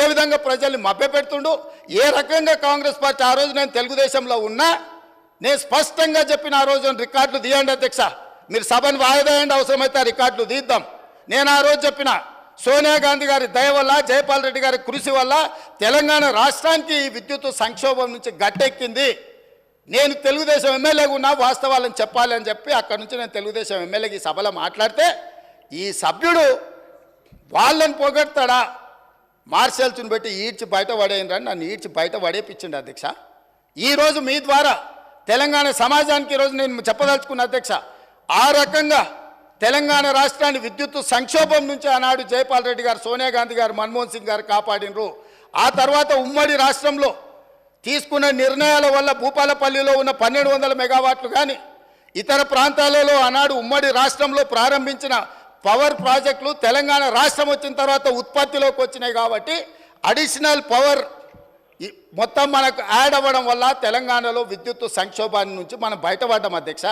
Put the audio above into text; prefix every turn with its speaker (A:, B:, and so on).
A: ఏ విధంగా ప్రజల్ని మభ్యపెడుతుండు ఏ రకంగా కాంగ్రెస్ పార్టీ ఆ రోజు నేను తెలుగుదేశంలో ఉన్నా నేను స్పష్టంగా చెప్పిన ఆ రోజు రికార్డులు తీయండి అధ్యక్ష. మీరు సభను వాయిదేయండి అవసరమైతే ఆ రికార్డులు తీద్దాం. నేను ఆ రోజు చెప్పిన సోనియా గాంధీ గారి దయ వల్ల జయపాల్ రెడ్డి గారి కృషి వల్ల తెలంగాణ రాష్ట్రానికి ఈ విద్యుత్ సంక్షోభం నుంచి గట్టెక్కింది. నేను తెలుగుదేశం ఎమ్మెల్యేగా ఉన్నా వాస్తవాలను చెప్పాలి అని చెప్పి అక్కడి నుంచి నేను తెలుగుదేశం ఎమ్మెల్యేకి సభలో మాట్లాడితే ఈ సభ్యుడు వాళ్ళని పొగడతాడా? మార్షల్స్ని పెట్టి ఈడ్చి బయట పడేయండి నన్ను ఈడ్చి బయట పడేపించండి అధ్యక్ష. ఈరోజు మీ ద్వారా తెలంగాణ సమాజానికి ఈరోజు నేను చెప్పదలుచుకున్న అధ్యక్ష ఆ రకంగా తెలంగాణ రాష్ట్రాన్ని విద్యుత్ సంక్షోభం నుంచి ఆనాడు జయపాల్ రెడ్డి గారు సోనియా గాంధీ గారు మన్మోహన్ సింగ్ గారు కాపాడినరు. ఆ తర్వాత ఉమ్మడి రాష్ట్రంలో తీసుకున్న నిర్ణయాల వల్ల భూపాలపల్లిలో ఉన్న పన్నెండు వందల మెగావాట్లు కానీ ఇతర ప్రాంతాలలో ఆనాడు ఉమ్మడి రాష్ట్రంలో ప్రారంభించిన పవర్ ప్రాజెక్టులు తెలంగాణ రాష్ట్రం వచ్చిన తర్వాత ఉత్పత్తిలోకి వచ్చినాయి కాబట్టి అడిషనల్ పవర్ ఈ- మొత్తం మనకు యాడ్ అవ్వడం వల్ల తెలంగాణలో విద్యుత్ సంక్షోభాన్ని నుంచి మనం బయటపడ్డాం అధ్యక్ష.